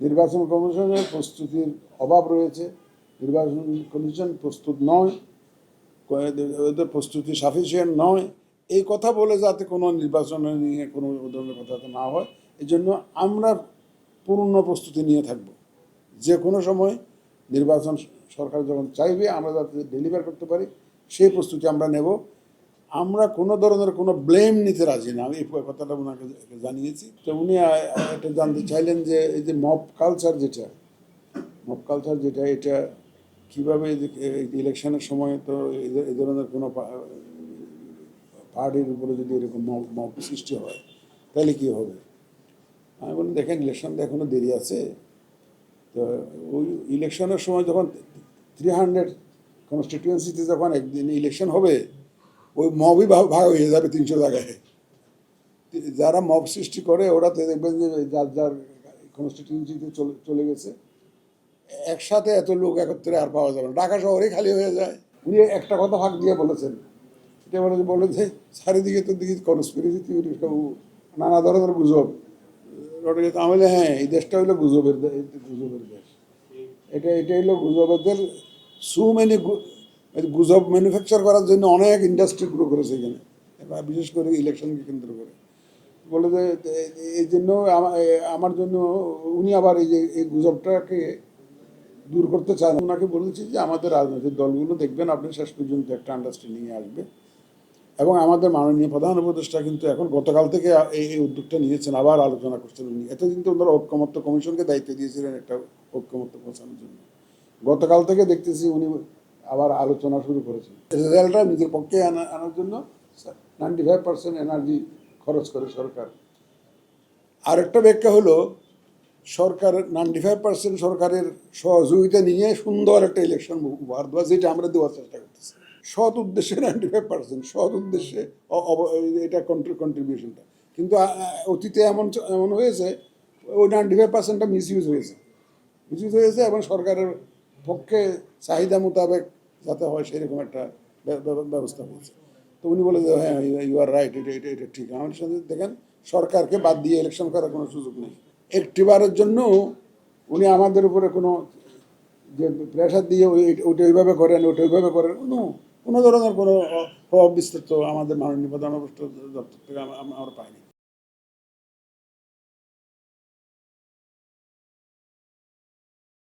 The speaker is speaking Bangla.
নির্বাচন কমিশনের প্রস্তুতির অভাব রয়েছে। নির্বাচন কমিশন প্রস্তুত নয়, ওদের প্রস্তুতি সাফিসিয়েন্ট নয়। এই কথা বলে যাতে কোনো নির্বাচন নিয়ে কোনো ধরনের কথা না হয় এই জন্য আমরা পূর্ণ প্রস্তুতি নিয়ে থাকব। যে কোনো সময় নির্বাচন সরকার যখন চাইবে, আমরা যাতে ডেলিভার করতে পারি, সেই প্রস্তুতি আমরা নেব। আমরা কোনো ধরনের কোনো ব্লেম নিতে রাজি না। আমি এই কথাটা ওনাকে জানিয়েছি। তো উনি এটা জানতে চাইলেন যে এই যে মব কালচার যেটা মব কালচার যেটা, এটা কীভাবে ইলেকশনের সময় তো এই ধরনের কোনো পার্টির উপরে যদি এরকম মব মব সৃষ্টি হয়, তাহলে কী হবে? আমি বলি দেখেন, ইলেকশন তো এখনও দেরি আছে। তো ওই ইলেকশনের সময় যখন থ্রি হান্ড্রেড কনস্টিটিউয়েন্সিতে যখন একদিন ইলেকশন হবে ওই মবই ভাগ হয়ে যাবে তিনশো জায়গায় যারা মব সৃষ্টি করে ওরা তো দেখবেন যে যার যার কনস্টিটিউয়েন্সিতে চলে চলে গেছে একসাথে এত লোক একত্রে আর পাওয়া যাবে না। ঢাকা শহরেই খালি হয়ে যায়। উনি একটা কথা ভাগ দিয়ে বলেছেন। এটা বলে বলে যে চারিদিকে তো দিকে কনস্পিরেসি থিওরি নানা ধরনের গুজব। রটে বলি, হ্যাঁ এই দেশটা হইল গুজবের গুজবের দেশ। এটা এটা হইল গুজবের সু মেনি গুজব ম্যানুফ্যাকচার করার জন্য অনেক ইন্ডাস্ট্রি গ্রো করেছে এখানে। বিশেষ করে ইলেকশনকে কেন্দ্র করে। বলে যে, এই জন্য আমার জন্য উনি আবার এই যে, এই গুজবটাকে দূর করতে চান। ওনাকে বলেছি যে, আমাদের রাজনৈতিক দলগুলো দেখবেন আপনি শেষ পর্যন্ত একটা আন্ডারস্ট্যান্ডিংয়ে আসবে। এবং আমাদের মাননীয় প্রধান উপদেষ্টা কিন্তু এখন গতকাল থেকে এই উদ্যোগটা নিয়েছেন, আবার আলোচনা করছেন উনি। এতদিন তো ওনারা ঐক্যমত্য কমিশনকে দায়িত্ব দিয়েছিলেন একটা ঐক্যমত্য পৌঁছানোর জন্য। গতকাল থেকে দেখতেছি উনি আবার আলোচনা শুরু করেছেন রেজাল্টটা নিজের পক্ষে আনা আনার জন্য নাইনটি ফাইভ পার্সেন্ট এনার্জি খরচ করে সরকার। আরেকটা ব্যাখ্যা হলো, সরকার নাইনটি ফাইভ পার্সেন্ট সরকারের সহযোগিতা নিয়ে সুন্দর একটা ইলেকশন উপহার দেওয়া, যেটা আমরা দেওয়ার চেষ্টা করতেছি। সৎ উদ্দেশ্যে নাইনটি ফাইভ পার্সেন্ট সৎ উদ্দেশ্যে এটা কন্ট্রিবিউশনটা কিন্তু অতীতে এমন এমন হয়েছে, ওই নাইনটি ফাইভ পার্সেন্টটা মিস ইউজ হয়েছে। মিস ইউজ হয়েছে এবং সরকারের পক্ষে চাহিদা মোতাবেক যাতে হয় সেরকম একটা ব্য- ব্য- ব্যবস্থা হয়েছে তো উনি বলে যে হ্যাঁ ইউ আর রাইট এটা এটা এটা ঠিক। আমাদের সাথে দেখেন, সরকারকে বাদ দিয়ে ইলেকশন করার কোনো সুযোগ নেই। একটিবারের জন্য উনি আমাদের উপরে কোনো যে প্রেশার দিয়ে ওই, ওইটা ওইভাবে করেন, ওইটা ওইভাবে করেন, কোনো কোনো ধরনের কোনো প্রভাব বিস্তার তো আমাদের মাননীয় প্রধান দপ্তর থেকে আম- আম- আমরা পাইনি।